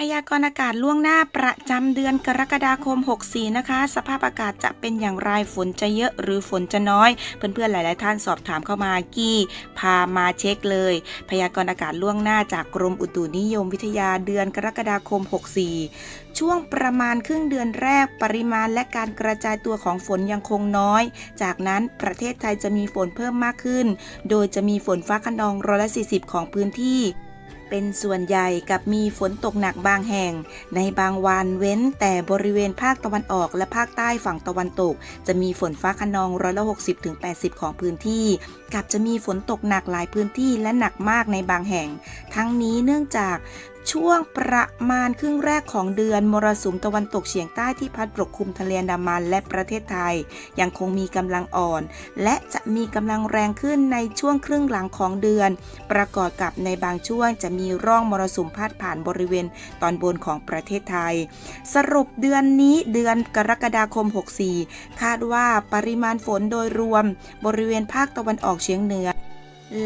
พยากรณ์อากาศล่วงหน้าประจำเดือนกรกฎาคม 64 นะคะ สภาพอากาศจะเป็นอย่างไรฝนจะเยอะหรือฝนจะน้อย เพื่อนๆหลาย ๆ ท่านสอบถามเข้ามากี้พามาเช็คเลย พยากรณ์อากาศล่วงหน้าจากกรมอุตุนิยมวิทยาเดือนกรกฎาคม 64 ช่วงประมาณครึ่งเดือนแรกปริมาณและการกระจายตัวของฝนยังคงน้อย จากนั้นประเทศไทยจะมีฝนเพิ่มมากขึ้น โดยจะมีฝนฟ้าขนองร้อยละ 40 ของพื้นที่ เป็นส่วนใหญ่กับมีฝนตกหนักบางแห่ง ในบางวันเว้นแต่บริเวณภาคตะวันออกและภาคใต้ฝั่งตะวันตก จะมีฝนฟ้าขนองร้อยละ60ถึง80 ของพื้นที่ กับจะมีฝนตกหนักหลายพื้นที่และหนักมากในบางแห่ง ทั้งนี้เนื่องจาก ช่วงประมาณครึ่งแรกของเดือนมรสุมตะวันตกเฉียงใต้ที่พัดปกคลุมทะเลอันดามันและประเทศไทย ยังคงมีกำลังอ่อน และจะมีกำลังแรงขึ้นในช่วงครึ่งหลังของเดือน ประกอบกับในบางช่วงจะมีร่องมรสุมพาดผ่านบริเวณตอนบนของประเทศไทย สรุปเดือนนี้เดือนกรกฎาคม 64 คาดว่าปริมาณฝนโดยรวม บริเวณภาคตะวันออกเฉียงเหนือ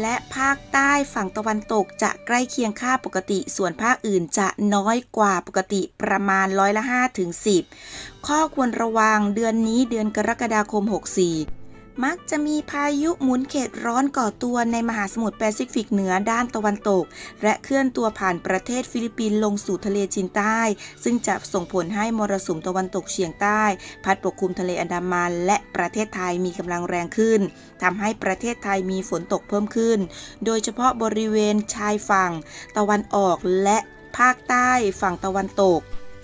และภาคใต้ฝั่งตะวันตกจะใกล้เคียงค่าปกติ ส่วนภาคอื่นจะน้อยกว่าปกติประมาณร้อยละ5ถึง10 ข้อควรระวังเดือนนี้เดือนกรกฎาคม 64 มักจะมีพายุหมุนเขตร้อนก่อตัวในมหาสมุทรแปซิฟิกเหนือด้านตะวันตก และเคลื่อนตัวผ่านประเทศฟิลิปปินส์ลงสู่ทะเลจีนใต้ ซึ่งจะส่งผลให้มรสุมตะวันตกเฉียงใต้ พัดปกคลุมทะเลอันดามัน และประเทศไทยมีกำลังแรงขึ้นทำให้ประเทศไทยมีฝนตกเพิ่มขึ้น โดยเฉพาะบริเวณชายฝั่ง ตะวันออกและภาคใต้ฝั่งตะวันตก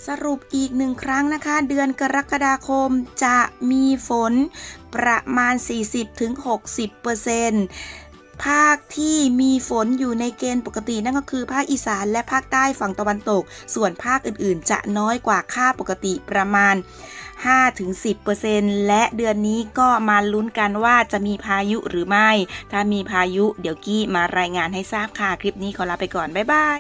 สรุปอีกหนึ่งครั้งนะคะ เดือนกรกฎาคมจะมีฝน ประมาณ 40-60%ภาคที่มีฝนอยู่ในเกณฑ์ปกตินั่นก็คือ ภาคอีสานและภาคใต้ฝั่งตะวันตก ส่วนภาคอื่นๆ จะน้อยกว่าค่าปกติประมาณ5-10%และเดือนนี้ก็มาลุ้นกันว่าจะมีพายุหรือไม่ ถ้ามีพายุเดี๋ยวกี้มารายงานให้ทราบค่ะ คลิปนี้ขอลาไปก่อน บ๊ายบาย